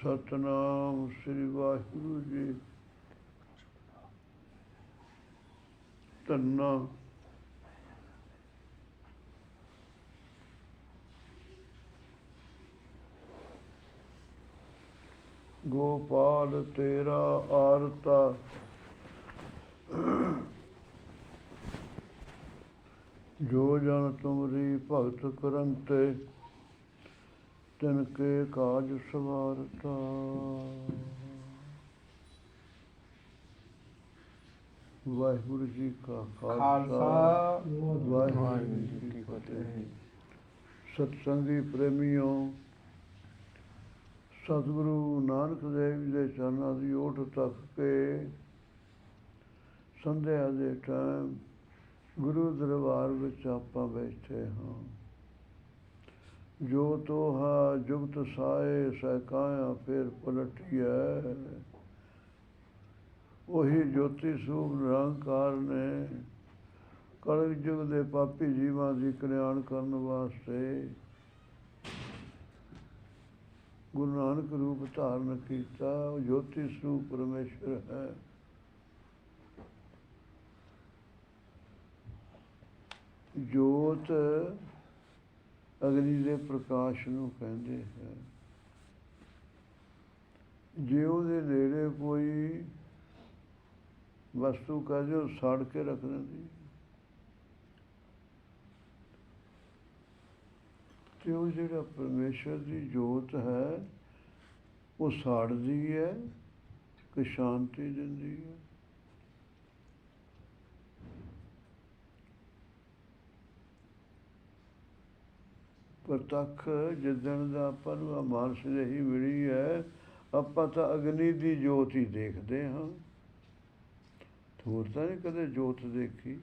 ਸਤਨਾਮ ਸ੍ਰੀ ਵਾਹਿਗੁਰੂ ਜੀ। ਧੰਨਾ। ਗੋਪਾਲ ਤੇਰਾ ਆਰਤਾ। ਜੋ ਜਨ ਤੁਮਰੀ ਭਗਤ ਕਰੰਤੇ ਤਿਨ ਕੇ ਕਾਜ ਸਵਾਰਤਾ। ਵਾਹਿਗੁਰੂ ਜੀ ਕਾ ਖਾਲਸਾ। ਵਾਹਿਗੁਰੂ ਜੀ ਕੀ ਫਤਿਹ। ਸਤਸੰਗੀ ਪ੍ਰੇਮੀਓ, ਸਤਿਗੁਰੂ ਨਾਨਕ ਦੇਵ ਜੀ ਦੇ ਚਰਨਾਂ ਦੀ ਓਟ ਤੱਕ ਕੇ ਸੰਧਿਆ ਦੇ ਟਾਈਮ ਗੁਰੂ ਦਰਬਾਰ ਵਿੱਚ ਆਪਾਂ ਬੈਠੇ ਹਾਂ। ਜੋ ਤੋਹਾ ਜੁਗਤ ਸਾਏ ਸਹਿਕਾਇਆ ਫੇਰ ਪਲਟਿਐ। ਉਹੀ ਜੋਤੀ ਸੂਪ ਨਿਰੰਕਾਰ ਨੇ ਕਲਯੁਗ ਯੁਗ ਦੇ ਪਾਪੀ ਜੀਵਾਂ ਦੀ ਕਲਿਆਣ ਕਰਨ ਵਾਸਤੇ ਗੁਰੂ ਨਾਨਕ ਰੂਪ ਧਾਰਨ ਕੀਤਾ। ਉਹ ਜੋਤੀ ਸਰੂਪ ਪਰਮੇਸ਼ਰ ਹੈ। ਜੋਤ ਅਗਨੀ ਦੇ ਪ੍ਰਕਾਸ਼ ਨੂੰ ਕਹਿੰਦੇ ਹੈ। ਜੇ ਉਹਦੇ ਨੇੜੇ ਕੋਈ ਵਸਤੂ ਕਹਦੇ ਉਹ ਸੜ ਕੇ ਰੱਖ ਦਿੰਦੀ। ਤੇ ਉਹ ਜਿਹੜਾ ਪਰਮੇਸ਼ਰ ਦੀ ਜੋਤ ਹੈ, ਉਹ ਸਾੜਦੀ ਹੈ ਕਿ ਸ਼ਾਂਤੀ ਦਿੰਦੀ ਹੈ। ਪ੍ਰਤੱਖ ਜਿੱਦਣ ਦਾ ਆਪਾਂ ਨੂੰ ਆ ਮਾਨਸ ਜਿਹੀ ਮਿਲੀ ਹੈ, ਆਪਾਂ ਤਾਂ ਅਗਨੀ ਦੀ ਜੋਤ ਹੀ ਦੇਖਦੇ ਹਾਂ। ਹੋਰ ਤਾਂ ਨਹੀਂ ਕਦੇ ਜੋਤ ਦੇਖੀ।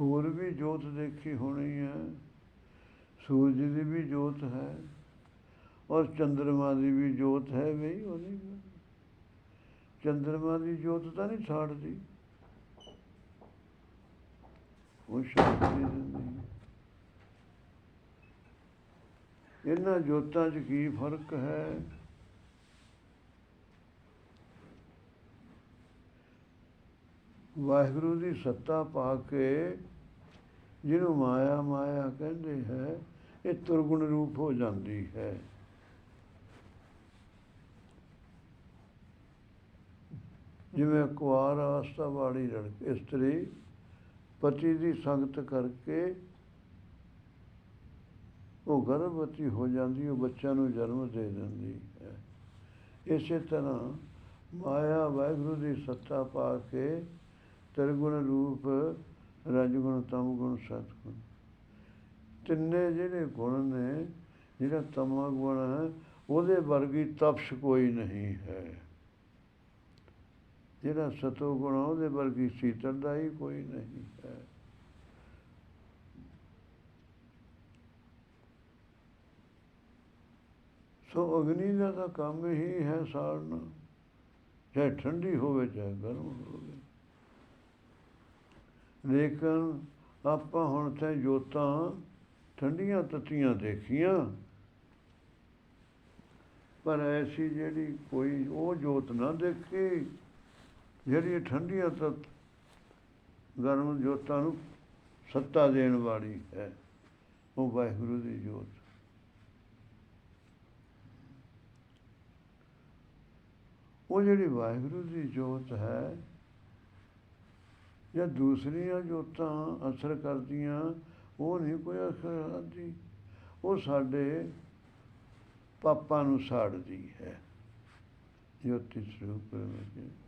ਹੋਰ ਵੀ ਜੋਤ ਦੇਖੀ ਹੋਣੀ ਹੈ। ਸੂਰਜ ਦੀ ਵੀ ਜੋਤ ਹੈ ਔਰ ਚੰ드ਰਮਾ ਦੀ ਵੀ ਜੋਤ ਹੈ ਵੀ ਉਹਦੀ। ਚੰ드ਰਮਾ ਦੀ ਜੋਤ ਤਾਂ ਨਹੀਂ ਛਾੜਦੀ ਉਹ ਸ਼ਾਂਤੀ ਦਿੰਦੀ ਇਹਨਾਂ ਜੋਤਾਂ 'ਚ ਕੀ ਫ਼ਰਕ ਹੈ? ਵਾਹਿਗੁਰੂ ਦੀ ਸੱਤਾ ਪਾ ਕੇ ਜਿਹਨੂੰ ਮਾਇਆ ਮਾਇਆ ਕਹਿੰਦੇ ਹੈ, ਇਹ ਤੁਰਗੁਣ ਰੂਪ ਹੋ ਜਾਂਦੀ ਹੈ। ਜਿਵੇਂ ਕੁਆਰ ਅਵਸਥਾ ਵਾਲੀ ਲੜਕੀ, ਇਸਤਰੀ ਪਤੀ ਦੀ ਸੰਗਤ ਕਰਕੇ ਉਹ ਗਰਭਵਤੀ ਹੋ ਜਾਂਦੀ, ਉਹ ਬੱਚਿਆਂ ਨੂੰ ਜਨਮ ਦੇ ਦਿੰਦੀ ਹੈ। ਇਸੇ ਤਰ੍ਹਾਂ ਮਾਇਆ ਵਾਹਿਗੁਰੂ ਦੀ ਸੱਤਾ ਪਾ ਕੇ ਤਿਰਗੁਣ ਰੂਪ, ਰਜਗੁਣ, ਤਮਗੁਣ, ਸਤਗੁਣ। ਤਿੰਨੇ ਜਿਹੜੇ ਗੁਣ ਨੇ, ਜਿਹੜਾ ਤਮਾ ਗੁਣ ਹੈ, ਉਹਦੇ ਵਰਗੀ ਤਪਸ਼ ਕੋਈ ਨਹੀਂ ਹੈ। ਜਿਹੜਾ ਸਤੋਗੁਣ ਆ, ਉਹਦੇ ਵਰਗੀ ਸੀਤਲ ਦਾ ਹੀ ਕੋਈ ਨਹੀਂ ਹੈ। ਸੋ ਅਗਨੀ ਦਾ ਤਾਂ ਕੰਮ ਹੀ ਹੈ ਸਾੜਨਾ। ਚਾਹੇ ਠੰਡੀ ਹੋਵੇ ਚਾਹੇ ਗਰਮ ਹੋਵੇ। ਲੇਕਿਨ ਆਪਾਂ ਹੁਣ ਤੇ ਜੋਤਾਂ ਠੰਡੀਆਂ ਤੱਤੀਆਂ ਦੇਖੀਆਂ। ਪਰ ਐਸੀ ਜਿਹੜੀ ਕੋਈ ਉਹ ਜੋਤ ਨਾ ਦੇਖੀ ਜਿਹੜੀ ਠੰਡੀਆਂ ਤੱਤ ਗਰਮ ਜੋਤਾਂ ਨੂੰ ਸੱਤਾ ਦੇਣ ਵਾਲੀ ਹੈ, ਉਹ ਵਾਹਿਗੁਰੂ ਦੀ ਜੋਤ। ਉਹ ਜਿਹੜੀ ਵਾਹਿਗੁਰੂ ਦੀ ਜੋਤ ਹੈ, ਜਾਂ ਦੂਸਰੀਆਂ ਜੋਤਾਂ ਅਸਰ ਕਰਦੀਆਂ, ਉਹ ਨਹੀਂ ਕੋਈ ਅਸਰ ਕਰਦੀ। ਉਹ ਸਾਡੇ ਪਾਪਾਂ ਨੂੰ ਸਾੜਦੀ ਹੈ। ਜੋਤੀ ਸਰੂਪ ਵਿੱਚ।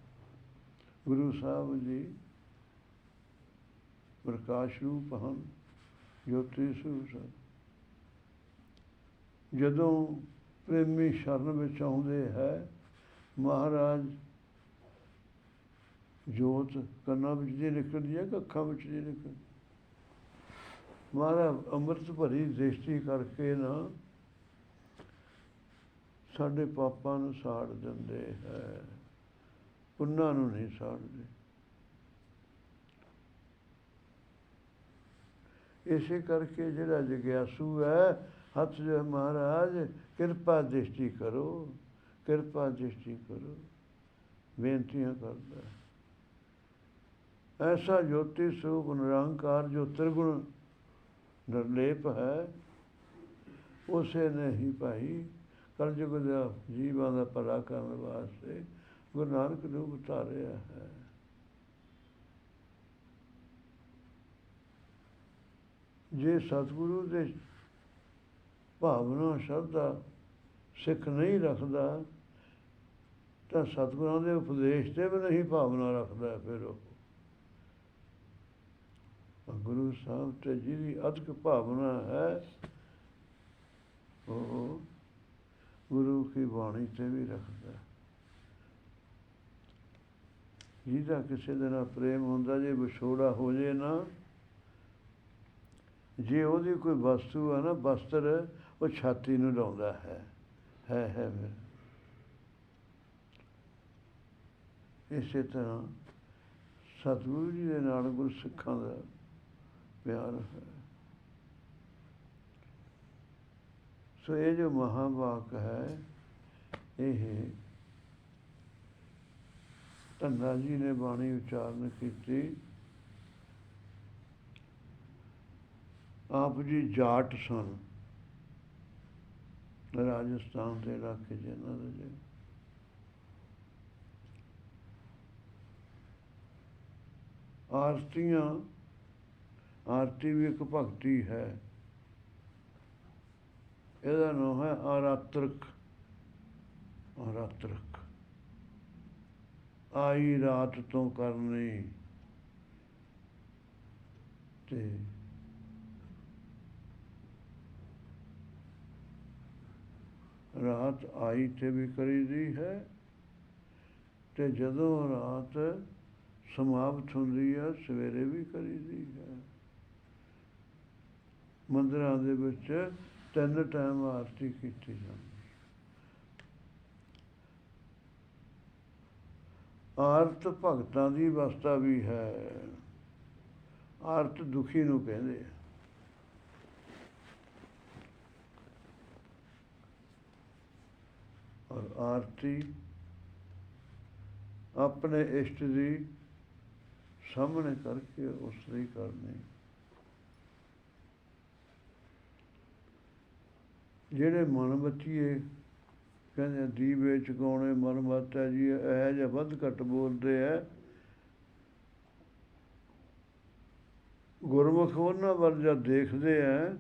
ਗੁਰੂ ਸਾਹਿਬ ਜੀ ਪ੍ਰਕਾਸ਼ ਰੂਪ ਹਨ, ਜੋਤੀ ਸਰੂਪ ਜਦੋਂ ਪ੍ਰੇਮੀ ਸ਼ਰਨ ਵਿੱਚ ਆਉਂਦੇ ਹੈ, ਮਹਾਰਾਜ ਜੋਤ ਕੰਨਾਂ ਵਿੱਚ ਦੀ ਨਿਕਲਦੀ ਹੈ ਕਿ ਅੱਖਾਂ ਵਿੱਚ ਦੀ ਨਿਕਲਦੀ ਮਹਾਰਾਜ ਅੰਮ੍ਰਿਤ ਭਰੀ ਦ੍ਰਿਸ਼ਟੀ ਕਰਕੇ ਨਾ ਸਾਡੇ ਪਾਪਾਂ ਨੂੰ ਸਾੜ ਦਿੰਦੇ ਹੈ। ਉਹਨਾਂ ਨੂੰ ਨਹੀਂ ਸਾੜਦੇ। ਇਸੇ ਕਰਕੇ ਜਿਹੜਾ ਜਗਿਆਸੂ ਹੈ, ਹੱਥ ਜੋ ਮਹਾਰਾਜ, ਕਿਰਪਾ ਦ੍ਰਿਸ਼ਟੀ ਕਰੋ, ਕਿਰਪਾ ਦ੍ਰਿਸ਼ਟੀ ਕਰੋ। ਬੇਨਤੀਆਂ ਕਰਦਾ ਐਸਾ ਜੋਤੀ ਸਰੂਪ ਨਿਰੰਕਾਰ, ਜੋ ਤ੍ਰਿਗੁਣ ਨਿਰਲੇਪ ਹੈ, ਉਸੇ ਨੇ ਹੀ ਭਾਈ ਕਲਯੁਗ ਦਾ ਜੀਵਾਂ ਦਾ ਭਲਾ ਕਰਨ ਵਾਸਤੇ ਗੁਰੂ ਨਾਨਕ ਨੂੰ ਉਤਾਰਿਆ ਹੈ। ਜੇ ਸਤਿਗੁਰੂ ਦੇ ਭਾਵਨਾ, ਸ਼ਰਧਾ ਸਿੱਖ ਨਹੀਂ ਰੱਖਦਾ, ਤਾਂ ਸਤਿਗੁਰਾਂ ਦੇ ਉਪਦੇਸ਼ ਤੇ ਵੀ ਨਹੀਂ ਭਾਵਨਾ ਰੱਖਦਾ ਫਿਰ ਉਹ। ਗੁਰੂ ਸਾਹਿਬ ਤੇ ਜਿਹਦੀ ਅਧਿਕ ਭਾਵਨਾ ਹੈ, ਉਹ ਗੁਰੂ ਕੀ ਬਾਣੀ ਤੇ ਵੀ ਰੱਖਦਾ ਹੈ। ਜਿਹਦਾ ਕਿਸੇ ਦੇ ਨਾਲ ਪ੍ਰੇਮ ਹੁੰਦਾ, ਜੇ ਵਿਛੋੜਾ ਹੋ ਜੇ ਨਾ, ਜੇ ਉਹਦੀ ਕੋਈ ਵਸਤੂ ਹੈ ਨਾ ਬਸਤਰ ਉਹ ਛਾਤੀ ਨੂੰ ਲਾਉਂਦਾ ਹੈ। ਹੈ ਹੈ ਫਿਰ ਇਸੇ ਤਰ੍ਹਾਂ ਸਤਿਗੁਰੂ ਜੀ ਦੇ ਨਾਲ ਗੁਰਸਿੱਖਾਂ ਦਾ ਪਿਆਰ ਹੈ। ਸੋ ਇਹ ਜੋ ਮਹਾਵਾਕ ਹੈ, ਇਹ ਧੰਦਾ ਜੀ ਨੇ ਬਾਣੀ ਉਚਾਰਨ ਕੀਤੀ। ਆਪ ਜੀ ਜਾਟ ਸਨ। ਰਾਜਸਥਾਨ ਦੇ ਇਲਾਕੇ ਜਿਹਨਾਂ ਦੇ ਆਰਤੀਆਂ, ਆਰਤੀ ਵੀ ਇੱਕ ਭਗਤੀ ਹੈ। ਇਹਦਾ ਨਾਮ ਹੈ ਆਰਾਤਰਕ ਆਰਾਤਰਕ ਆਈ ਰਾਤ ਤੋਂ ਕਰਨੀ। ਤੇ ਰਾਤ ਆਈ ਤੇ ਵੀ ਕਰੀਦੀ ਹੈ ਤੇ ਜਦੋਂ ਰਾਤ ਸਮਾਪਤ ਹੁੰਦੀ ਹੈ, ਸਵੇਰੇ ਵੀ ਕਰੀਦੀ ਹੈ। ਮੰਦਰਾਂ ਦੇ ਵਿੱਚ ਤਿੰਨ ਟਾਈਮ ਆਰਤੀ ਕੀਤੀ ਜਾਂਦੀ। ਆਰਤ ਭਗਤਾਂ ਦੀ ਅਵਸਥਾ ਵੀ ਹੈ। ਆਰਤ ਦੁਖੀ ਨੂੰ ਕਹਿੰਦੇ ਆ। ਔਰ ਆਰਤੀ ਆਪਣੇ ਇਸ਼ਟ ਦੀ ਸਾਹਮਣੇ ਕਰਕੇ ਉਸ ਦੀ ਕਰਨੀ। ਜਿਹੜੇ ਮਨ ਬਚੀਏ ਕਹਿੰਦੇ ਦੀਵੇ ਚਕਾਉਣੇ ਮਨ ਮਾਤਾ ਜੀ, ਇਹ ਜਿਹਾ ਵੱਧ ਘੱਟ ਬੋਲਦੇ ਆ। ਗੁਰਮੁਖ ਉਹਨਾਂ ਵੱਲ ਜਦ ਦੇਖਦੇ ਆ,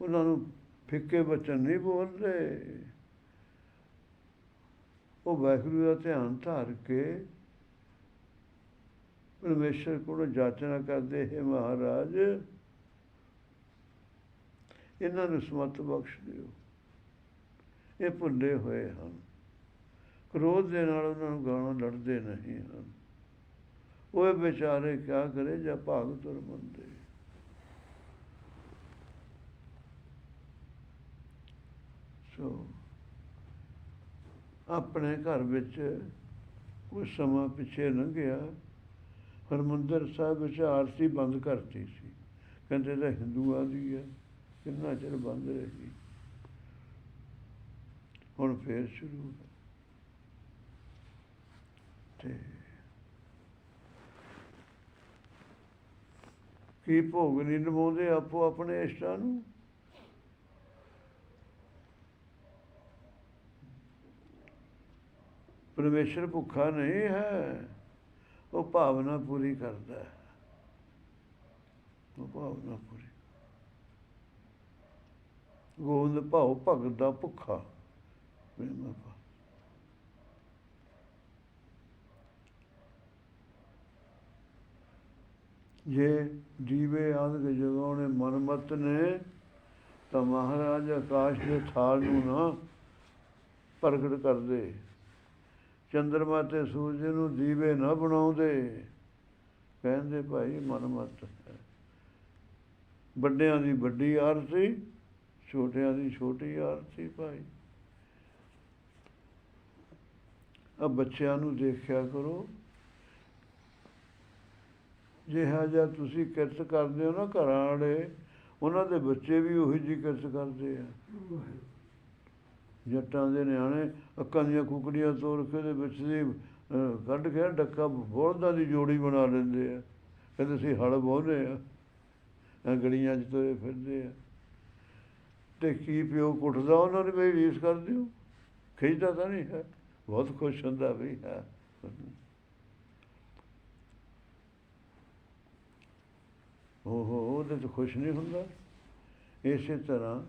ਉਹਨਾਂ ਨੂੰ ਫਿੱਕੇ ਬਚਨ ਨਹੀਂ ਬੋਲਦੇ। ਉਹ ਵਾਹਿਗੁਰੂ ਦਾ ਧਿਆਨ ਧਾਰ ਕੇ ਪਰਮੇਸ਼ਰ ਕੋਲੋਂ ਜਾਚਨਾ ਕਰਦੇ, ਹੈ ਮਹਾਰਾਜ, ਇਹਨਾਂ ਨੂੰ ਸਮਤ ਬਖਸ਼ ਦਿਓ। ਇਹ ਭੁੱਲੇ ਹੋਏ ਹਨ। ਕ੍ਰੋਧ ਦੇ ਨਾਲ ਉਹਨਾਂ ਨੂੰ ਗਾਣਾ ਲੜਦੇ ਨਹੀਂ ਹਨ। ਉਹ ਵਿਚਾਰੇ, ਕਿਆ ਕਰੇ ਜਾਂ ਭਾਗ ਤੁਰ ਮੰਦੇ? ਸੋ, ਆਪਣੇ ਘਰ ਵਿੱਚ ਕੁਝ ਸਮਾਂ ਪਿੱਛੇ ਲੰਘਿਆ ਹਰਮੰਦਰ ਸਾਹਿਬ ਵਿੱਚ ਆਰਤੀ ਬੰਦ ਕਰਤੀ ਸੀ। ਕਹਿੰਦੇ ਤਾਂ ਹਿੰਦੂਆਂ ਦੀ ਹੈ, ਕਿੰਨਾ ਚਿਰ ਬੰਦ ਰਹੀ ਹੁਣ ਫੇਰ ਸ਼ੁਰੂ ਤੇ ਕੀ ਭੋਗ ਨਹੀਂ ਨਿਭਾਉਂਦੇ ਆਪੋ ਆਪਣੇ ਇਸ਼ਟਾਂ ਨੂੰ? ਪਰਮੇਸ਼ਰ ਭੁੱਖਾ ਨਹੀਂ ਹੈ, ਉਹ ਭਾਵਨਾ ਪੂਰੀ ਕਰਦਾ ਹੈ। ਉਹ ਭਾਵਨਾ ਪੂਰੀ। ਗੋਬਿੰਦ ਭਾਉ ਭਗਤ ਦਾ ਭੁੱਖਾ। ਪ੍ਰੇਮ ਭਾ ਜੇ ਦੀਵੇ ਆਦਿ ਜਗਾਉਣੇ ਮਨਮਤ ਨੇ, ਤਾਂ ਮਹਾਰਾਜ ਆਕਾਸ਼ ਦੇ ਥਾਲ ਨੂੰ ਨਾ ਪ੍ਰਗਟ ਕਰਦੇ। ਚੰਦਰਮਾ ਤੇ ਸੂਰਜ ਨੂੰ ਦੀਵੇ ਨਾ ਬਣਾਉਂਦੇ। ਕਹਿੰਦੇ ਭਾਈ ਮਨਮਤ ਹੈ। ਵੱਡਿਆਂ ਦੀ ਵੱਡੀ ਆਰਤੀ, ਛੋਟਿਆਂ ਦੀ ਛੋਟੀ ਆਰਤੀ ਭਾਈ। ਆ ਬੱਚਿਆਂ ਨੂੰ ਦੇਖਿਆ ਕਰੋ। ਜਿਹਾ ਜਿਹਾ ਤੁਸੀਂ ਕਿਰਤ ਕਰਦੇ ਹੋ ਨਾ ਘਰਾਂ ਵਾਲੇ, ਉਹਨਾਂ ਦੇ ਬੱਚੇ ਵੀ ਉਹੀ ਜੀ ਕਿਰਤ ਕਰਦੇ ਆ। ਜੱਟਾਂ ਦੇ ਨਿਆਣੇ ਅੱਕਾਂ ਦੀਆਂ ਕੁਕੜੀਆਂ ਤੋੜ ਕੇ ਉਹਦੇ ਵਿੱਚ ਦੀ ਕੱਢ ਕੇ ਡੱਕਾ ਬੋਲਦਾਂ ਦੀ ਜੋੜੀ ਬਣਾ ਲੈਂਦੇ ਆ। ਕਹਿੰਦੇ ਅਸੀਂ ਹਲ ਵਾਹੁੰਦੇ ਆ। ਐਂ ਗਲੀਆਂ 'ਚ ਤੁਰੇ ਫਿਰਦੇ ਆ। ਤੇ ਕੀ ਪਿਓ ਕੁੱਟਦਾ ਉਹਨਾਂ ਨੇ ਵੀ ਰੀਸ ਕਰਦੇ ਹੋ? ਖਿੱਚਦਾ ਤਾਂ ਨਹੀਂ ਹੈ। ਬਹੁਤ ਖੁਸ਼ ਹੁੰਦਾ ਵੀ ਹੈ। ਉਹ ਉਹਦੇ ਤੋਂ ਖੁਸ਼ ਨਹੀਂ ਹੁੰਦਾ। ਇਸੇ ਤਰ੍ਹਾਂ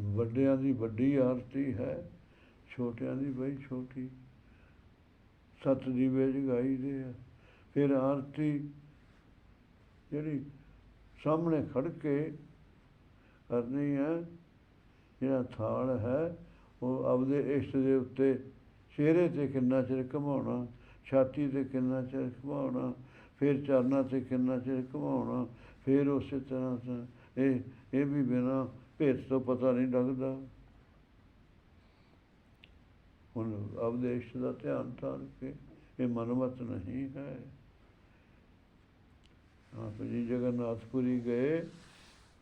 ਵੱਡਿਆਂ ਦੀ ਵੱਡੀ ਆਰਤੀ ਹੈ, ਛੋਟਿਆਂ ਦੀ ਬਈ ਛੋਟੀ। ਸੱਤ ਦੀਵੇ ਜਗਾਈ ਦੇ ਆ। ਫਿਰ ਆਰਤੀ ਜਿਹੜੀ ਸਾਹਮਣੇ ਖੜ ਕੇ ਕਰਨੀ ਹੈ, ਜਿਹੜਾ ਥਾਲ ਹੈ ਉਹ ਆਪਦੇ ਇਸ਼ਟ ਦੇ ਉੱਤੇ ਚਿਹਰੇ ਤੇ ਕਿੰਨਾ ਚਿਰ ਘਮਾਉਣਾ, ਛਾਤੀ ਤੇ ਕਿੰਨਾ ਚਿਰ ਘਮਾਉਣਾ, ਫਿਰ ਚਰਨਾਂ ਤੇ ਕਿੰਨਾ ਚਿਰ ਘਮਾਉਣਾ, ਫਿਰ ਉਸੇ ਤਰ੍ਹਾਂ ਤਾਂ ਇਹ ਇਹ ਵੀ ਬਿਨਾ ਭੇਤ ਤੋਂ ਪਤਾ ਨਹੀਂ ਲੱਗਦਾ। ਹੁਣ ਆਪਦੇ ਇਸ਼ਟ ਦਾ ਧਿਆਨ ਧਾਰ ਕੇ ਇਹ ਮਨਮਤ ਨਹੀਂ ਹੈ। ਆਪ ਜੀ ਜਗਨਨਾਥਪੁਰੀ ਗਏ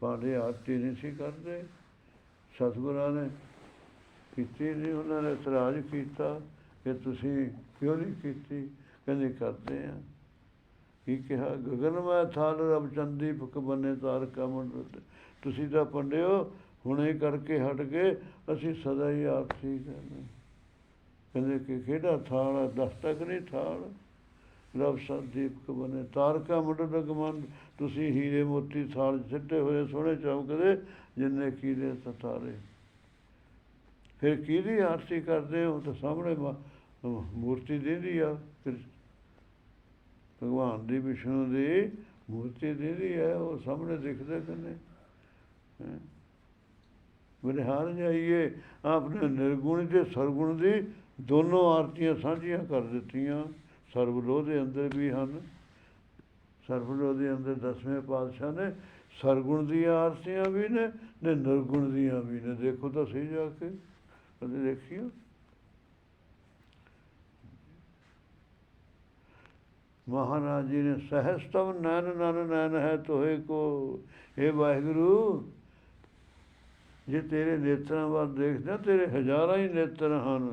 ਪਾਂਡੇ ਆਰਤੀ ਨਹੀਂ ਸੀ ਕਰਦੇ। ਸਤਿਗੁਰਾਂ ਨੇ ਕੀਤੀ ਨਹੀਂ, ਉਹਨਾਂ ਨੇ ਇਤਰਾਜ਼ ਕੀਤਾ ਕਿ ਤੁਸੀਂ ਕਿਉਂ ਨਹੀਂ ਕੀਤੀ? ਕਹਿੰਦੇ, ਕਰਦੇ ਆ ਕੀ ਕਿਹਾ? ਗਗਨ, ਮੈਂ ਥਾਲ ਰਬ ਚੰਦੀ ਫੁਕ ਬੰਨੇ ਤਾਰਕਾ ਮੰਡਲ ਤੁਸੀਂ ਤਾਂ ਪੰਡਿਓ, ਹੁਣੇ ਕਰਕੇ ਹਟ ਗਏ, ਅਸੀਂ ਸਦਾ ਹੀ ਆਰਤੀ ਕਰਨੀ ਕਹਿੰਦੇ ਕਿ ਕਿਹੜਾ ਥਾਲ ਹੈ ਦਸ ਨਹੀਂ ਥਾਲ। ਰਬ ਸੰਦੀਪ ਬਨੇ ਤਾਰਕਾ ਮੰਡਲ ਗਮਨ ਤੁਸੀਂ ਹੀਰੇ ਮੋਤੀ ਥਾਲ ਸਿੱਟੇ ਹੋਏ, ਸੋਹਣੇ ਚਮਕਦੇ, ਜਿੰਨੇ ਕੀੜੇ ਸਤਾਰੇ। ਫਿਰ ਕਿਹਦੀ ਆਰਤੀ ਕਰਦੇ ਹੋ? ਤਾਂ ਸਾਹਮਣੇ ਮ- ਮੂਰਤੀ ਦੇਦੀ ਆ। ਫਿਰ ਭਗਵਾਨ ਦੀ, ਵਿਸ਼ਨੂੰ ਦੀ ਮੂਰਤੀ ਦੇਦੀ ਹੈ ਉਹ ਸਾਹਮਣੇ ਦਿਖਦੇ ਕੰਨੇ ਬਲਿਹਾਰ ਜਾਈਏ, ਆਪਨੇ ਨਿਰਗੁਣ ਤੇ ਸਰਗੁਣ ਦੀ ਦੋਨੋਂ ਆਰਤੀਆਂ ਸਾਂਝੀਆਂ ਕਰ ਦਿੱਤੀਆਂ। ਸਰਬਲੋਹ ਦੇ ਅੰਦਰ ਵੀ ਹਨ। ਸਰਬਲੋਹ ਦੇ ਅੰਦਰ ਦਸਵੇਂ ਪਾਤਸ਼ਾਹ ਨੇ ਸਰਗੁਣ ਦੀਆਂ ਆਰਤੀਆਂ ਵੀ ਨੇ ਨੇ ਨਿਰਗੁਣ ਦੀਆਂ ਵੀ ਨੇ। ਦੇਖੋ ਤਾਂ ਸਹੀ ਜਾ ਕੇ। ਕਦੇ ਦੇਖਿਓ ਮਹਾਰਾਜ ਜੀ ਨੇ ਸਹਸਤਮ ਨੈਨ ਨਨ ਨੈਨ ਹੈ ਤੋਏ ਕੋ। ਇਹ ਵਾਹਿਗੁਰੂ, ਜੇ ਤੇਰੇ ਨੇਤਰਾਂ ਵੱਲ ਦੇਖਦਾ ਤੇਰੇ ਹਜ਼ਾਰਾਂ ਹੀ ਨੇਤਰ ਹਨ।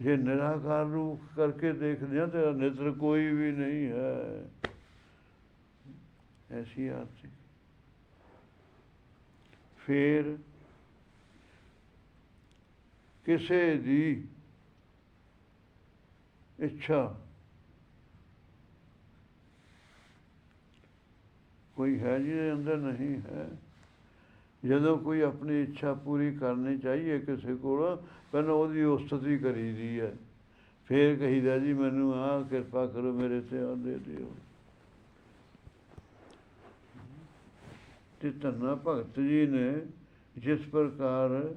ਜੇ ਨਿਰਾਕਾਰ ਰੂਪ ਕਰਕੇ ਦੇਖਦੇ ਆ ਤੇਰਾ ਨੇਤਰ ਕੋਈ ਵੀ ਨਹੀਂ ਹੈ। ਐਸੀ ਆਰਤੀ ਫਿਰ ਕਿਸੇ ਦੀ ਇੱਛਾ ਕੋਈ ਹੈ ਜਿਹਦੇ ਅੰਦਰ? ਨਹੀਂ ਹੈ। ਜਦੋਂ ਕੋਈ ਆਪਣੀ ਇੱਛਾ ਪੂਰੀ ਕਰਨੀ ਚਾਹੀਏ ਕਿਸੇ ਕੋਲ, ਪਹਿਲਾਂ ਉਹਦੀ ਉਸਤਤੀ ਕਰੀਦੀ ਹੈ। ਫੇਰ ਕਹੀਦਾ ਜੀ, ਮੈਨੂੰ ਆ ਕਿਰਪਾ ਕਰੋ, ਮੇਰੇ ਤੇ ਆ ਦੇ ਦਿਓ। ਤੇ ਧੰਨਾ ਭਗਤ ਜੀ ਨੇ ਜਿਸ ਪ੍ਰਕਾਰ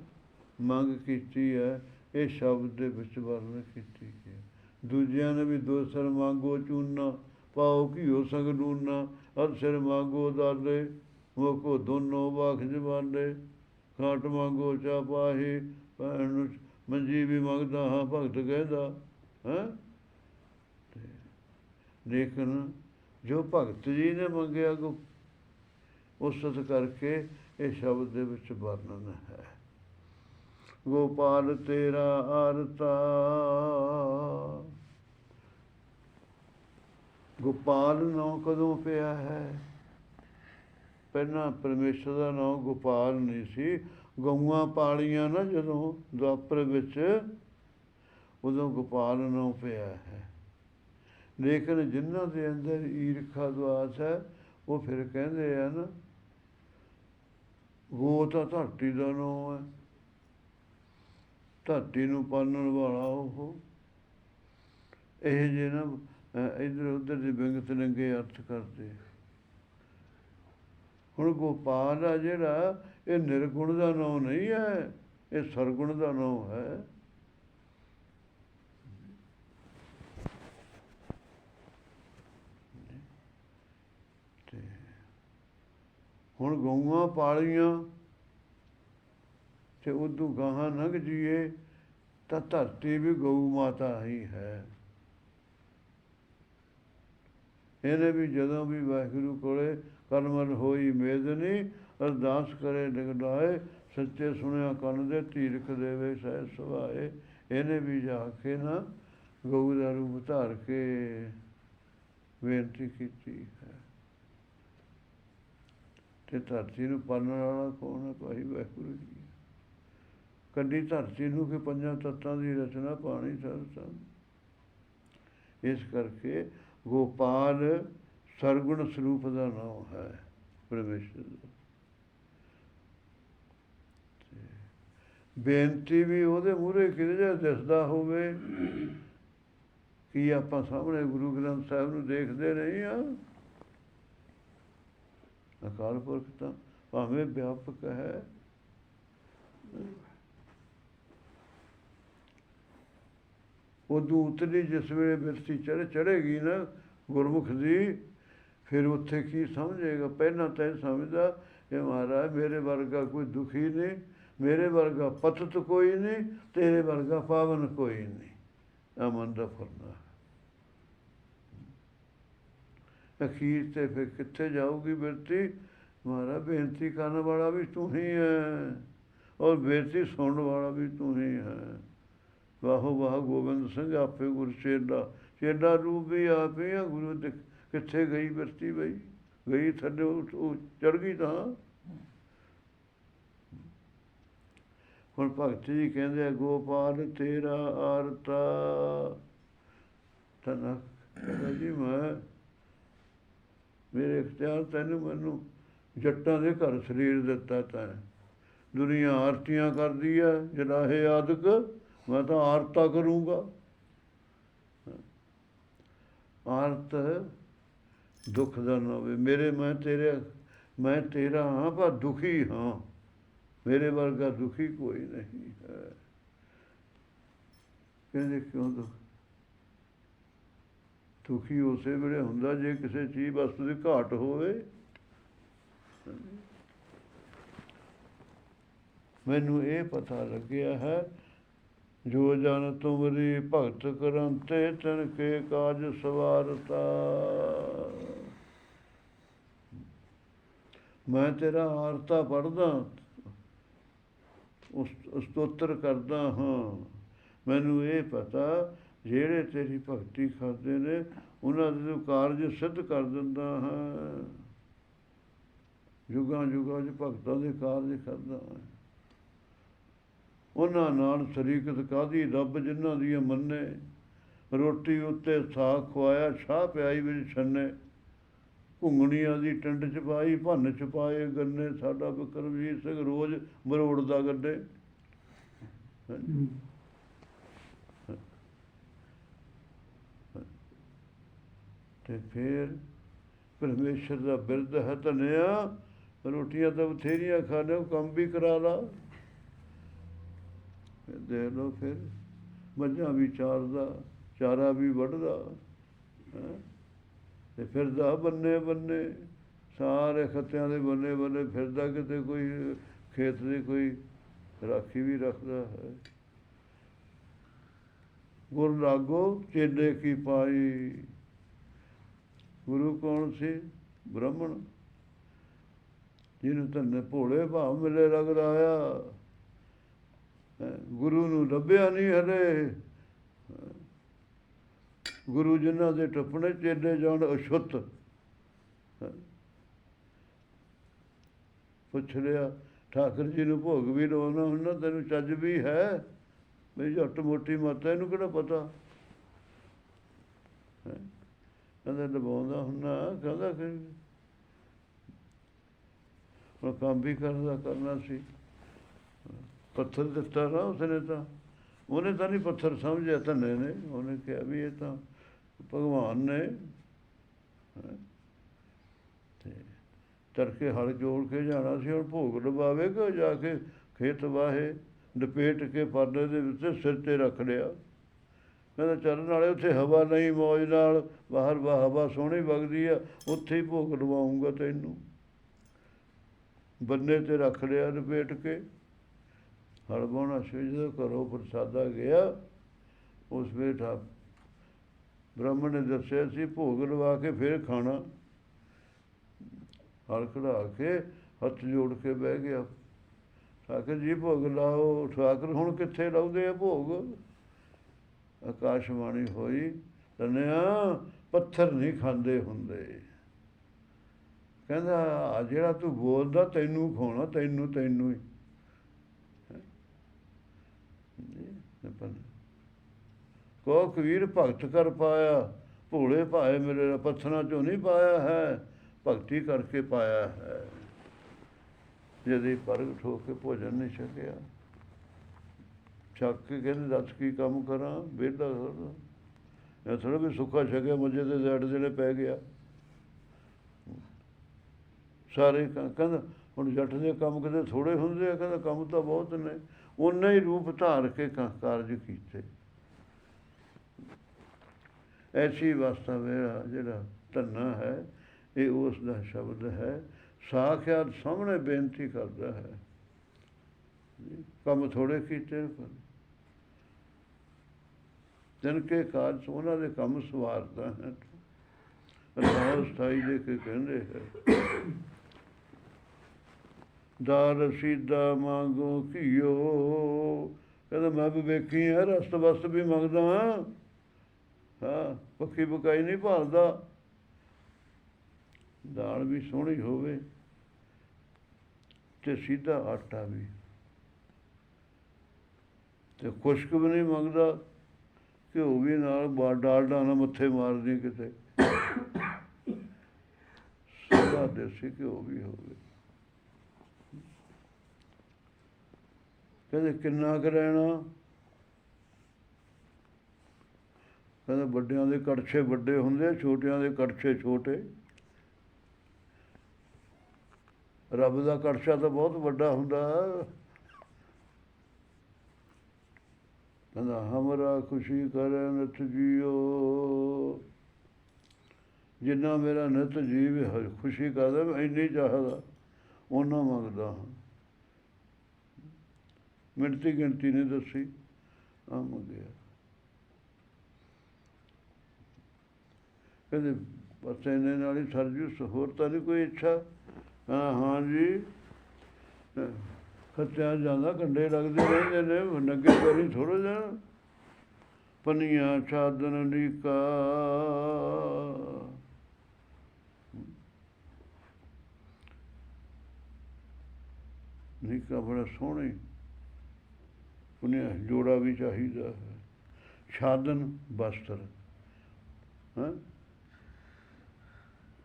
ਮੰਗ ਕੀਤੀ ਹੈ, ਇਹ ਸ਼ਬਦ ਦੇ ਵਿੱਚ ਵਰਣਨ ਕੀਤੀ ਹੈ। ਦੂਜਿਆਂ ਨੇ ਵੀ ਦੋ ਸਰ ਮੰਗੋ ਚੂਨਾ ਪਾਓ ਘਿਓ ਸੰਗ ਨੂਨਾ ਅਰ ਸਿਰ ਮੰਗੋ ਦਾਲੇ ਮੋਕੋ ਦੋਨੋਂ ਬਾਖ ਜਵਾਨੇ। ਖਾਟ ਮੰਗੋ ਚਾ ਪਾਹੀ, ਭੈਣ ਨੂੰ ਮੰਜੀ ਵੀ ਮੰਗਦਾ ਹਾਂ, ਭਗਤ ਕਹਿੰਦਾ, ਹੈ? ਲੇਕਿਨ ਜੋ ਭਗਤ ਜੀ ਨੇ ਮੰਗਿਆ ਕੋ, ਉਸ ਕਰਕੇ ਇਹ ਸ਼ਬਦ ਦੇ ਵਿੱਚ ਵਰਣਨ ਹੈ। ਗੋਪਾਲ ਤੇਰਾ ਅਰਤਾ ਗੋਪਾਲ ਨਾਮ ਕਦੋਂ ਪਿਆ ਹੈ? ਪਹਿਲਾਂ ਪਰਮੇਸ਼ਰ ਦਾ ਨਾਮ ਗੋਪਾਲ ਨਹੀਂ ਸੀ। ਗਊਆਂ ਪਾਲੀਆਂ ਨਾ ਜਦੋਂ ਦੁਆਪਰ ਵਿੱਚ, ਉਦੋਂ ਗੋਪਾਲ ਨਾਮ ਪਿਆ ਹੈ। ਲੇਕਿਨ ਜਿਨ੍ਹਾਂ ਦੇ ਅੰਦਰ ਈਰਖਾ ਦਵਾਸ ਹੈ, ਉਹ ਫਿਰ ਕਹਿੰਦੇ ਆ ਨਾ ਉਹ ਤਾਂ ਧਰਤੀ ਦਾ ਨਾਮ ਹੈ। ਧਰਤੀ ਨੂੰ ਪਾਲਣ ਵਾਲਾ ਉਹ। ਇਹ ਜੇ ਨਾ ਇਧਰ ਉਧਰ ਦੇ ਵਿੰਗ ਤਨੰਗੇ ਅਰਥ ਕਰਦੇ। ਹੁਣ ਗੋਪਾਲ ਆ ਜਿਹੜਾ, ਇਹ ਨਿਰਗੁਣ ਦਾ ਨਾਮ ਨਹੀਂ ਹੈ, ਇਹ ਸਰਗੁਣ ਦਾ ਨਾਮ ਹੈ। ਤੇ ਹੁਣ ਗਊਆਂ ਪਾਲੀਆਂ। ਤੇ ਉਦੋਂ ਗਾਹਾਂ ਲੰਘ ਜੀਏ ਤਾਂ ਧਰਤੀ ਵੀ ਗਊ ਮਾਤਾ ਹੀ ਹੈ। ਇਹਨੇ ਵੀ ਜਦੋਂ ਵੀ ਵਾਹਿਗੁਰੂ ਕੋਲੇ ਕਰਮਨ ਹੋਈ ਮੇਦਨੀ ਅਰਦਾਸ ਕਰੇ ਨਿਗਦਾਏ ਸੱਚੇ ਸੁਣਿਆ ਕੰਨ ਦੇ ਤੀਰਖ ਦੇਵੇ, ਸਹਿ ਸੁਭਾਏ। ਇਹਨੇ ਵੀ ਜਾ ਕੇ ਨਾ ਗਊ ਦਾ ਰੂਪ ਧਾਰ ਕੇ ਬੇਨਤੀ ਕੀਤੀ ਹੈ। ਤੇ ਧਰਤੀ ਨੂੰ ਪਾਲਣ ਵਾਲਾ ਕੌਣ ਹੈ? ਭਾਈ ਵਾਹਿਗੁਰੂ ਜੀ। ਕੱਢੀ ਧਰਤੀ ਨੂੰ ਕਿ ਪੰਜਾਂ ਤੱਤਾਂ ਦੀ ਰਚਨਾ ਪਾਣੀ ਸਰਸਾ ਇਸ ਕਰਕੇ ਗੋਪਾਲ ਸਰਗੁਣ ਸਰੂਪ ਦਾ ਨਾਮ ਹੈ ਪਰਮੇਸ਼ਰ ਦਾ। ਬੇਨਤੀ ਵੀ ਉਹਦੇ ਮੂਹਰੇ ਕਿਹਦੇ ਦਿਸਦਾ ਹੋਵੇ ਕੀ ਆਪਾਂ ਸਾਹਮਣੇ ਗੁਰੂ ਗ੍ਰੰਥ ਸਾਹਿਬ ਨੂੰ ਦੇਖਦੇ ਨਹੀਂ ਆ। ਅਕਾਲ ਪੁਰਖ ਤਾਂ ਭਾਵੇਂ ਵਿਆਪਕ ਹੈ। ਉਦੋਂ ਉਤਰੀ ਜਿਸ ਵੇਲੇ ਬਿਰਤੀ ਚੜ ਚੜੇਗੀ ਨਾ ਗੁਰਮੁਖ ਦੀ, ਫਿਰ ਉੱਥੇ ਕੀ ਸਮਝੇਗਾ? ਪਹਿਲਾਂ ਤਾਂ ਇਹ ਸਮਝਦਾ, ਇਹ ਮਹਾਰਾਜ, ਮੇਰੇ ਵਰਗਾ ਕੋਈ ਦੁਖੀ ਨਹੀਂ, ਮੇਰੇ ਵਰਗਾ ਪਤਤ ਕੋਈ ਨਹੀਂ, ਤੇਰੇ ਵਰਗਾ ਪਾਵਨ ਕੋਈ ਨਹੀਂ। ਅਮਨ ਦਾ ਫਰਨਾ। ਅਖੀਰ ਤੇ ਫਿਰ ਕਿੱਥੇ ਜਾਊਗੀ ਬਿਰਤੀ? ਮਹਾਰਾ ਬੇਨਤੀ ਕਰਨ ਵਾਲਾ ਵੀ ਤੂੰ ਹੀ ਹੈ ਔਰ ਬੇਨਤੀ ਸੁਣਨ ਵਾਲਾ ਵੀ ਤੂੰ ਹੀ ਹੈ। ਵਾਹੋ ਵਾਹ ਗੋਬਿੰਦ ਸਿੰਘ ਆਪੇ ਗੁਰ ਚੇਡਾ ਚੇਡਾ ਰੂਪ ਵੀ ਆਪੇ ਆ ਗੁਰੂ ਦੇ ਕਿੱਥੇ ਗਈ ਬਿਰਤੀ ਬਈ? ਗਈ ਥੱਲੇ ਉਹ ਚੜ ਗਈ ਤਾਂ। ਹੁਣ ਭਗਤ ਜੀ ਕਹਿੰਦੇ ਆ, ਗੋਪਾਲ ਤੇਰਾ ਆਰਤਾ। ਤਨਾ ਕਹਿੰਦਾ ਜੀ, ਮੈਂ ਮੇਰੇ ਇਖਤਿਆਰ ਤੈਨੂੰ ਮੈਨੂੰ ਜੱਟਾਂ ਦੇ ਘਰ ਸਰੀਰ ਦਿੱਤਾ ਤਾਂ। ਦੁਨੀਆ ਆਰਤੀਆਂ ਕਰਦੀ ਆ ਜਨਾਹੇ ਆਦਿਕ। ਮੈਂ ਤਾਂ ਆਰਤਾ ਕਰੂੰਗਾ। ਆਰਤ ਦੁੱਖ ਦਾ ਨਾ ਹੋਵੇ। ਮੇਰੇ ਮੈਂ ਤੇਰੇ, ਮੈਂ ਤੇਰਾ ਹਾਂ, ਪਰ ਦੁਖੀ ਹਾਂ। ਮੇਰੇ ਵਰਗਾ ਦੁਖੀ ਕੋਈ ਨਹੀਂ ਹੈ। ਕਹਿੰਦੇ ਕਿਉਂ ਦੁੱਖ? ਦੁਖੀ ਉਸੇ ਵੇਲੇ ਹੁੰਦਾ ਜੇ ਕਿਸੇ ਚੀਜ਼ ਵਸਤੂ ਦੀ ਘਾਟ ਹੋਵੇ। ਮੈਨੂੰ ਇਹ ਪਤਾ ਲੱਗਿਆ ਹੈ ਜੋ ਜਨ ਤੁਮਰੀ ਭਗਤ ਕਰੰਤੇ ਤਨ ਕੇ ਕਾਜ ਸਵਾਰਤਾ। ਮੈਂ ਤੇਰਾ ਆਰਤਾ ਪੜਦਾ ਉਸ, ਸਤੋਤਰ ਕਰਦਾ ਹਾਂ। ਮੈਨੂੰ ਇਹ ਪਤਾ, ਜਿਹੜੇ ਤੇਰੀ ਭਗਤੀ ਕਰਦੇ ਨੇ, ਉਹਨਾਂ ਦੇ ਕਾਰਜ ਸਿੱਧ ਕਰ ਦਿੰਦਾ ਹਾਂ। ਯੁਗਾਂ ਯੁਗਾਂ ਚ ਭਗਤਾਂ ਦੇ ਕਾਰਜ ਕਰਦਾ ਹਾਂ। ਉਹਨਾਂ ਨਾਲ ਸ਼ਰੀਕਤ ਕਾਦੀ ਰੱਬ ਜਿਨ੍ਹਾਂ ਦੀ ਮੰਨੇ। ਰੋਟੀ ਉੱਤੇ ਸਾਖ ਖਵਾਇਆ, ਛਾਹ ਪਿਆਈ ਵਿੱਚ ਛੰਨੇ। ਘੁੰਗਣੀਆਂ ਦੀ ਟੰਡ ਚ ਪਾਈ ਭੰਨ ਚ ਪਾਏ ਗੰਨੇ। ਸਾਡਾ ਬਿਕਰਮਜੀਤ ਸਿੰਘ ਰੋਜ਼ ਮਰੋੜਦਾ ਗੱਡੇ। ਤੇ ਫਿਰ ਪਰਮੇਸ਼ਰ ਦਾ ਬਿਰਧ ਹੈ ਧਨਿਆ। ਰੋਟੀਆਂ ਤਾਂ ਬਥੇਰੀਆਂ ਖਾਣੇ ਉਹ ਕੰਮ ਵੀ ਕਰਾ ਲਾ। ਦੇ ਲੋ ਫਿਰ। ਮੱਝਾਂ ਵੀ ਚਾਰਦਾ, ਚਾਰਾ ਵੀ ਵੱਢਦਾ, ਹੈਂ। ਤੇ ਫਿਰਦਾ ਬੰਨੇ ਬੰਨੇ, ਸਾਰੇ ਖੱਤਿਆਂ ਦੇ ਬੰਨੇ ਬੰਨੇ ਫਿਰਦਾ ਕਿਤੇ ਕੋਈ ਖੇਤ ਦੀ ਕੋਈ ਰਾਖੀ ਵੀ ਰੱਖਦਾ ਹੈ। ਗੁਰ ਲਾਗੋ, ਚੇਲੇ ਕੀ ਪਾਈ? ਗੁਰੂ ਕੌਣ ਸੀ? ਬ੍ਰਾਹਮਣ। ਜਿਹਨੂੰ ਧੰਨੇ ਭੋਲੇ ਭਾਵ ਮਿਲੇ ਲੱਗਦਾ ਆ ਗੁਰੂ ਨੂੰ ਲੱਭਿਆ ਨਹੀਂ ਹਲੇ। ਗੁਰੂ ਜਿਨ੍ਹਾਂ ਦੇ ਟੱਪਣੇ ਚੇਲੇ ਜਾਣ ਅਸ਼ੁੱਤ ਪੁੱਛ ਲਿਆ, ਠਾਕਰ ਜੀ ਨੂੰ ਭੋਗ ਵੀ ਲਵਾਉਣਾ ਹੁੰਦਾ, ਤੈਨੂੰ ਚੱਜ ਵੀ ਹੈ? ਮੇਰੀ ਝੱਟ ਮੋਟੀ ਮਾਤਾ ਇਹਨੂੰ ਕਿਹੜਾ ਪਤਾ? ਕਹਿੰਦਾ, ਲਵਾਉਂਦਾ ਹੁੰਦਾ, ਕਹਿੰਦਾ ਕਿ ਉਹ ਕੰਮ ਵੀ ਕਰਦਾ, ਕਰਨਾ ਸੀ। ਪੱਥਰ ਦਿੱਤਾ ਨਾ ਉਸਨੇ ਤਾਂ। ਉਹਨੇ ਤਾਂ ਨਹੀਂ ਪੱਥਰ ਸਮਝਿਆ ਧੰਨੇ ਨੇ ਉਹਨੇ ਕਿਹਾ ਵੀ ਇਹ ਤਾਂ ਭਗਵਾਨ ਨੇ। ਤੇ ਤਰਕੇ ਹਲ ਜੋੜ ਕੇ ਜਾਣਾ ਸੀ, ਹੁਣ ਭੋਗ ਲਵਾਵੇਗਾ ਜਾ ਕੇ ਖੇਤ ਵਾਹੇ, ਲਪੇਟ ਕੇ ਪਰਦੇ ਦੇ ਵਿੱਚ ਸਿਰ ਤੇ ਰੱਖ ਲਿਆ। ਕਹਿੰਦਾ ਚੱਲਣ ਵਾਲੇ ਉੱਥੇ ਹਵਾ ਨਹੀਂ, ਮੌਜ ਨਾਲ ਬਾਹਰ ਵਾ ਹਵਾ ਸੋਹਣੀ ਵਗਦੀ ਆ, ਉੱਥੇ ਹੀ ਭੋਗ ਲਵਾਉਂਗਾ ਤੈਨੂੰ। ਬੰਨੇ ਤੇ ਰੱਖ ਲਿਆ ਲਪੇਟ ਕੇ। ਹਲ ਬਾਉਣਾ ਜਦੋਂ ਘਰੋਂ ਪ੍ਰਸਾਦਾ ਗਿਆ। ਉਸ ਵੇਠਾ ਬ੍ਰਾਹਮਣ ਨੇ ਦੱਸਿਆ ਸੀ, ਭੋਗ ਲਵਾ ਕੇ ਫਿਰ ਖਾਣਾ। ਹਲ ਖੜਾ ਕੇ ਹੱਥ ਜੋੜ ਕੇ ਬਹਿ ਗਿਆ। ਠਾਕਰ ਜੀ, ਭੋਗ ਲਾਓ। ਠਾਕਰ ਹੁਣ ਕਿੱਥੇ ਲਾਉਂਦੇ ਆ ਭੋਗ? ਆਕਾਸ਼ਵਾਣੀ ਹੋਈ, ਤਨਿਆ ਪੱਥਰ ਨਹੀਂ ਖਾਂਦੇ ਹੁੰਦੇ। ਕਹਿੰਦਾ, ਆ ਜਿਹੜਾ ਤੂੰ ਬੋਲਦਾ, ਤੈਨੂੰ ਖਾਣਾ ਤੈਨੂੰ ਤੈਨੂੰ ਹੀ। ਜੀ, ਪਰ- ਕੋ ਕਬੀਰ, ਭਗਤ ਕਰ ਪਾਇਆ, ਭੋਲੇ ਭਾਏ ਮੇਰੇ ਪੱਥਰਾਂ ਚੋਂ ਨਹੀਂ ਪਾਇਆ ਹੈ, ਭਗਤੀ ਕਰਕੇ ਪਾਇਆ ਹੈ। ਜਦੀ ਪ੍ਰਗਟ ਹੋ ਕੇ ਭੋਜਨ ਨਹੀਂ ਛਕਿਆ। ਛੱਕ ਕੇ ਕਹਿੰਦੇ, ਦੱਸ ਕੀ ਕੰਮ ਕਰਾਂ, ਵਿਹਲਾ ਇਹ ਥੋੜਾ ਵੀ ਸੁੱਕਾ ਛਕਿਆ, ਮੱਝੇ ਤੇ ਜੜ ਜਿਹੜੇ ਪੈ ਗਿਆ। ਸਾਰੇ ਕਹਿੰਦਾ, ਹੁਣ ਜੱਟ ਦੇ ਕੰਮ ਕਿਤੇ ਥੋੜੇ ਹੁੰਦੇ ਆ, ਕਹਿੰਦਾ ਕੰਮ ਤਾਂ ਬਹੁਤ ਨੇ। ਉਹਨਾਂ ਹੀ ਰੂਪ ਧਾਰ ਕੇ ਕਾਰਜ ਕੀਤੇ। ਐਸੀ ਅਵਸਥਾ ਮੇਰਾ ਜਿਹੜਾ ਧੰਨਾ ਹੈ, ਇਹ ਉਸ ਦਾ ਸ਼ਬਦ ਹੈ, ਸਾਖਿਆਤ ਸਾਹਮਣੇ ਬੇਨਤੀ ਕਰਦਾ ਹੈ। ਕੰਮ ਥੋੜੇ ਕੀਤੇ ਪਰ ਜਨ ਕੇ ਕਾਜ ਉਹਨਾਂ ਦੇ ਕੰਮ ਸਵਾਰਦਾ ਹੈ। ਅਰਦਾਸ ਸਥਾਈ ਦੇ ਕੇ ਕਹਿੰਦੇ ਹੈ। ਦਾਰ ਰਸੀਦਾ ਮੰਗੋ ਕੀਓ ਕਹਿੰਦਾ, ਮੈਂ ਵੀ ਵੇਖੀ ਹੈ ਰਸਤ ਵਸਤ ਵੀ ਮੰਗਦਾ ਹਾਂ। ਹਾਂ ਪੱਕੀ ਪਕਾਈ ਨਹੀਂ ਭਾਲਦਾ। ਦਾਲ ਵੀ ਸੋਹਣੀ ਹੋਵੇ ਤੇ ਸਿੱਧਾ ਆਟਾ ਵੀ। ਤੇ ਖੁਸ਼ਕ ਵੀ ਨਹੀਂ ਮੰਗਦਾ। ਘਿਓ ਵੀ ਨਾਲ ਬਾ, ਡਾਲਡਾ ਨਾ ਮੱਥੇ ਮਾਰਦੀ ਕਿਤੇ। ਸਿੱਧਾ ਦੇਸੀ ਘਿਓ ਵੀ ਹੋਵੇ। ਕਹਿੰਦੇ ਕਿੰਨਾ ਕੁ ਰਹਿਣਾ? ਕਹਿੰਦੇ ਵੱਡਿਆਂ ਦੇ ਕੜਛੇ ਵੱਡੇ ਹੁੰਦੇ ਛੋਟਿਆਂ ਦੇ ਕੜਛੇ ਛੋਟੇ। ਰੱਬ ਦਾ ਕੜਛਾ ਤਾਂ ਬਹੁਤ ਵੱਡਾ ਹੁੰਦਾ। ਹੈ। ਕਹਿੰਦਾ, ਹਮਰਾ ਖੁਸ਼ੀ ਕਰੇ ਨਿਤ ਜੀਓ। ਜਿੰਨਾ ਮੇਰਾ ਨਿਤ ਜੀਵ ਖੁਸ਼ੀ ਕਰਦਾ, ਮੈਂ ਇੰਨੀ ਚਾਹਦਾ ਉਹਨਾਂ ਮੰਗਦਾ ਹਾਂ। ਮਿੰਟੀ ਗਿਣਤੀ ਨਹੀਂ ਦੱਸੀ। ਆ। ਮੰਗਿਆ ਕਹਿੰਦੇ, ਬਸ ਇਹਨੇ ਨਾਲ ਹੀ ਸਰਜੂ ਹੋਰ ਤਾਂ ਨਹੀਂ ਕੋਈ ਇੱਛਾ? ਹਾਂ ਹਾਂ ਜੀ। ਖੱਤਿਆਂ ਜਾਂਦਾ ਕੰਡੇ ਲੱਗਦੇ ਰਹਿੰਦੇ ਨੇ, ਨੰਗੇ ਪੈਰੀ ਥੋੜੋ ਜਾਣ ਪਨੀਆਂ ਛਾਦਨ ਨੀਕਾ। ਨੀਕਾ ਬੜਾ ਸੋਹਣੀ ਉਹਨੇ ਜੋੜਾ ਵੀ ਚਾਹੀਦਾ। ਹੈ ਛਾਦਨ ਬਸਤਰ ਹਾਂ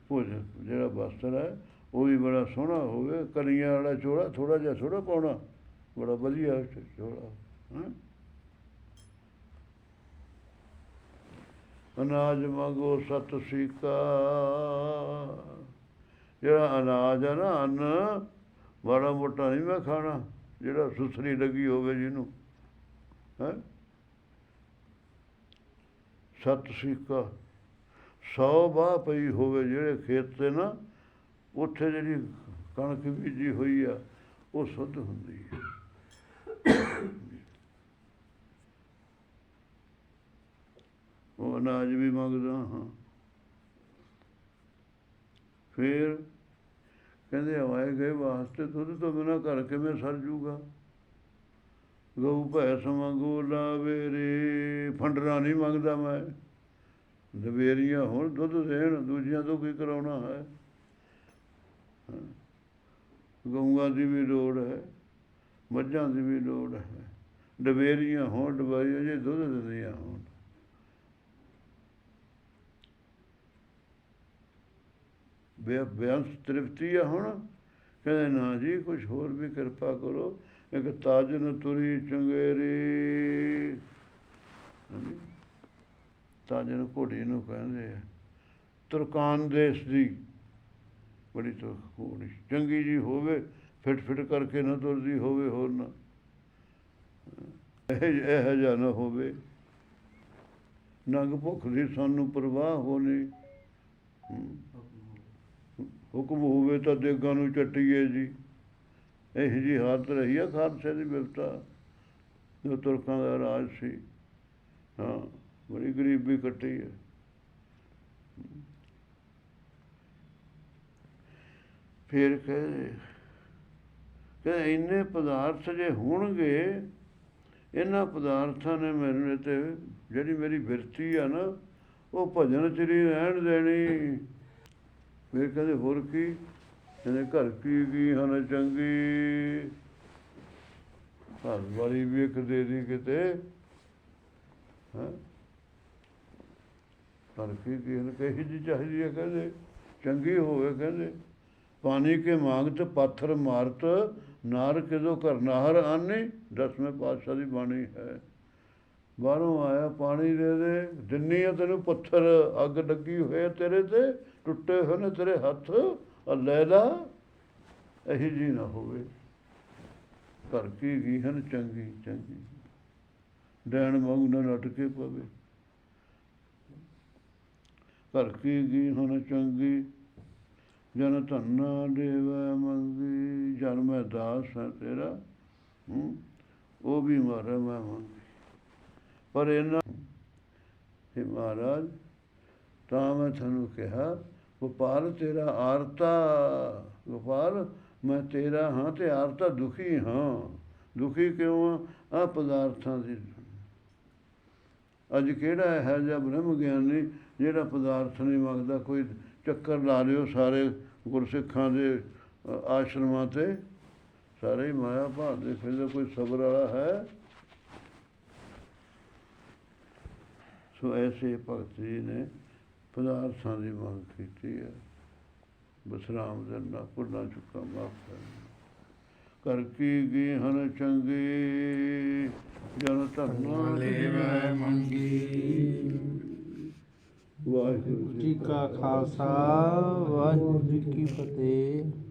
ਭੋਜਨ ਜਿਹੜਾ ਬਸਤਰ ਹੈ, ਉਹ ਵੀ ਬੜਾ ਸੋਹਣਾ ਹੋਵੇ। ਕਲੀਆਂ ਵਾਲਾ ਚੋੜਾ ਥੋੜਾ ਜਿਹਾ ਥੋੜਾ ਪਾਉਣਾ। ਬੜਾ ਵਧੀਆ ਚੋੜਾ ਹਾਂ? ਅਨਾਜ ਮੰਗੋ ਸਤ ਸੀਕਾ। ਜਿਹੜਾ ਅਨਾਜ ਹੈ ਨਾ, ਅੰਨ ਬੜਾ ਮੋਟਾ ਨਹੀਂ ਮੈਂ ਖਾਣਾ। ਜਿਹੜਾ ਸੁਸਰੀ ਲੱਗੀ ਹੋਵੇ ਜਿਹਨੂੰ। ਹੈ? ਸਤ ਸੀਕਾ ਸੌ ਬਾਹ ਪਈ ਹੋਵੇ ਜਿਹੜੇ ਖੇਤ ਤੇ ਨਾ, ਉੱਥੇ ਜਿਹੜੀ ਕਣਕ ਬੀਜੀ ਹੋਈ ਆ, ਉਹ ਸੁੱਧ ਹੁੰਦੀ ਹੈ ਉਹ ਅਨਾਜ ਵੀ ਮੰਗਦਾ ਹਾਂ। ਫਿਰ ਕਹਿੰਦੇ ਆਏ ਗਏ ਵਾਸਤੇ, ਦੁੱਧ ਤੋਂ ਬਿਨਾ ਘਰ ਕਿਵੇਂ ਸਰ ਜੂਗਾ? ਗਊ ਭੈਸ ਮੰਗੂ ਲਾਵੇਰੇ ਫੰਡਰਾ ਨਹੀਂ ਮੰਗਦਾ ਮੈਂ। ਦਵੇਰੀਆਂ ਹੁਣ ਦੁੱਧ ਦੇਣ, ਦੂਜਿਆਂ ਤੋਂ ਕੀ ਕਰਾਉਣਾ ਹੈ? ਗਊਆਂ ਦੀ ਵੀ ਲੋੜ ਹੈ, ਮੱਝਾਂ ਦੀ ਵੀ ਲੋੜ ਹੈ। ਡਵੇਰੀਆਂ ਹੋਣ ਡਵੇਰੀਆਂ ਜੇ ਦੁੱਧ ਦਿੰਦੀਆਂ ਹੋਣ। ਬੇ ਬਿਆੰਸ ਤ੍ਰਿਪਤੀ ਆ ਹੁਣ। ਕਹਿੰਦੇ ਨਾ ਜੀ ਕੁਝ ਹੋਰ ਵੀ ਕਿਰਪਾ ਕਰੋ। ਇੱਕ ਤਾਜਨ ਤੁਰੀ ਚੰਗੇਰੀ। ਤਾਜਨ ਘੋੜੀ ਨੂੰ ਕਹਿੰਦੇ ਆ, ਤੁਰਕਾਨ ਦੇਸ਼ ਦੀ। ਬੜੀ ਤੋਂ ਘੋੜੀ, ਚੰਗੀ ਜੀ ਹੋਵੇ, ਫਿਟ ਫਿਟ ਕਰਕੇ ਨਾ ਤੁਰਦੀ ਹੋਵੇ ਹੋਰ ਨਾ। ਇਹ ਇਹ ਜਿਹਾ ਨਾ ਹੋਵੇ। ਨੰਗ ਭੁੱਖ ਦੀ ਸਾਨੂੰ ਪਰਵਾਹ ਹੋਣੀ। ਹੁਕਮ ਹੋਵੇ ਤਾਂ ਦੇਗਾਂ ਨੂੰ ਚੱਟੀਏ ਜੀ। ਇਹ ਜੀ ਹਾਲਤ ਰਹੀ ਆ, ਖਾਲਸੇ ਦੀ ਵਿਵਸਥਾ ਜੋ ਤੁਰਕਾਂ ਦਾ ਰਾਜ ਸੀ। ਹਾਂ, ਬੜੀ ਗਰੀਬੀ ਕੱਟੀ ਹੈ ਫਿਰ ਕਹਿੰਦੇ ਕਿ ਇੰਨੇ ਪਦਾਰਥ ਜੇ ਹੋਣਗੇ, ਇਹਨਾਂ ਪਦਾਰਥਾਂ ਨੇ ਮੈਨੂੰ ਤੇ ਜਿਹੜੀ ਮੇਰੀ ਵਿਰਤੀ ਆ ਨਾ, ਉਹ ਭਜਨ ਚ ਰਹਿਣ ਦੇਣੀ। ਫਿਰ ਕਹਿੰਦੇ, ਹੋਰ ਕੀ? ਕਹਿੰਦੇ ਘਰ ਕੀ ਕੀ ਹਨ ਚੰਗੀ? ਘਰ ਵਾਲੀ ਵੀ ਇੱਕ ਦੇ ਦੀ ਕਿਤੇ। ਹਾਂ? ਘਰ ਕੀ ਕੀ ਹਨ? ਕਹੀ ਜੀ ਚਾਹੀਦੀ ਹੈ ਕਹਿੰਦੇ? ਚੰਗੀ ਹੋਵੇ ਕਹਿੰਦੇ। ਪਾਣੀ ਕੇ ਮੰਗਤ, ਪਾਥਰ ਮਾਰਤ, ਨਾਰ ਕਿਦੋ ਕਰਨਾਹਰ ਆਨੇ? ਦਸਵੇਂ ਪਾਤਸ਼ਾਹ ਦੀ ਬਾਣੀ ਹੈ। ਬਾਹਰੋਂ ਆਇਆ, ਪਾਣੀ ਦੇ ਦੇ। ਦਿੰਨੀ ਆ ਤੈਨੂੰ ਪੱਥਰ ਅੱਗ ਲੱਗੀ ਹੋਏ ਤੇਰੇ ਤੇ, ਟੁੱਟੇ ਹੋਏ ਨੇ ਤੇਰੇ ਹੱਥ। ਆ ਲੈ ਲਾ, ਇਹੀ ਜੀ ਨਾ ਹੋਵੇ। ਘਰ ਕੀ ਗਈ ਹਨ, ਚੰਗੀ ਚੰਗੀ। ਡੈਣ ਵਾਂਗ ਨਾ ਲਟਕੇ ਪਵੇ। ਘਰ ਕੀ ਗਈ ਹਨ, ਚੰਗੀ। ਜਨ ਧੰਨਾ ਦੇਵੈ ਮੰਗੀ। ਜਨ ਮੈਂ ਦਾਸ ਹਾਂ ਤੇਰਾ ਉਹ ਵੀ ਮਾਰੇ ਮੈਂ ਮੰਗੀ। ਪਰ ਇਹਨਾਂ हे ਮਹਾਰਾਜ, ਤਾਂ ਮੈਂ ਤੁਹਾਨੂੰ ਕਿਹਾ ਵਪਾਰ ਤੇਰਾ ਆਰਤਾ ਗੋਪਾਲ ਮੈਂ ਤੇਰਾ ਹਾਂ ਤੇ ਆਰਤਾ ਦੁਖੀ ਹਾਂ। ਦੁਖੀ ਕਿਉਂ ਆ? ਪਦਾਰਥਾਂ ਦੀ। ਅੱਜ ਕਿਹੜਾ ਹੈ ਜਿਹਾ ਬ੍ਰਹਮ ਗਿਆਨੀ ਜਿਹੜਾ ਪਦਾਰਥ ਨਹੀਂ ਮੰਗਦਾ? ਕੋਈ ਚੱਕਰ ਲਾ ਲਿਓ ਸਾਰੇ ਗੁਰਸਿੱਖਾਂ ਦੇ ਆਸ਼ਰਮਾਂ ਤੇ। ਸਾਰੇ ਮਾਇਆ ਮਾਇਆ ਭਾਲਦੇ ਫਿਰ ਕੋਈ ਸਬਰ ਵਾਲਾ ਹੈ? ਸੋ ਐਸੇ ਭਗਤ ਜੀ ਨੇ ਪਦਾਰਥਾਂ ਦੀ ਮੰਗ ਕੀਤੀ ਹੈ। ਬਸਰਾਮ ਦੇ ਨਾ ਪੁੱਲਾ ਚੁੱਕਾ ਮਾਫ ਕਰ ਕਰ ਕੀ ਗਈ ਹਨ ਚੰਗੀ ਜਨ ਧਰਨਾ ਲੇਵੈ ਮੰਗੀ। ਵਾਹਿਗੁਰੂ ਜੀ ਕਾ ਖਾਲਸਾ। ਵਾਹਿਗੁਰੂ ਜੀ ਕੀ ਫਤਿਹ।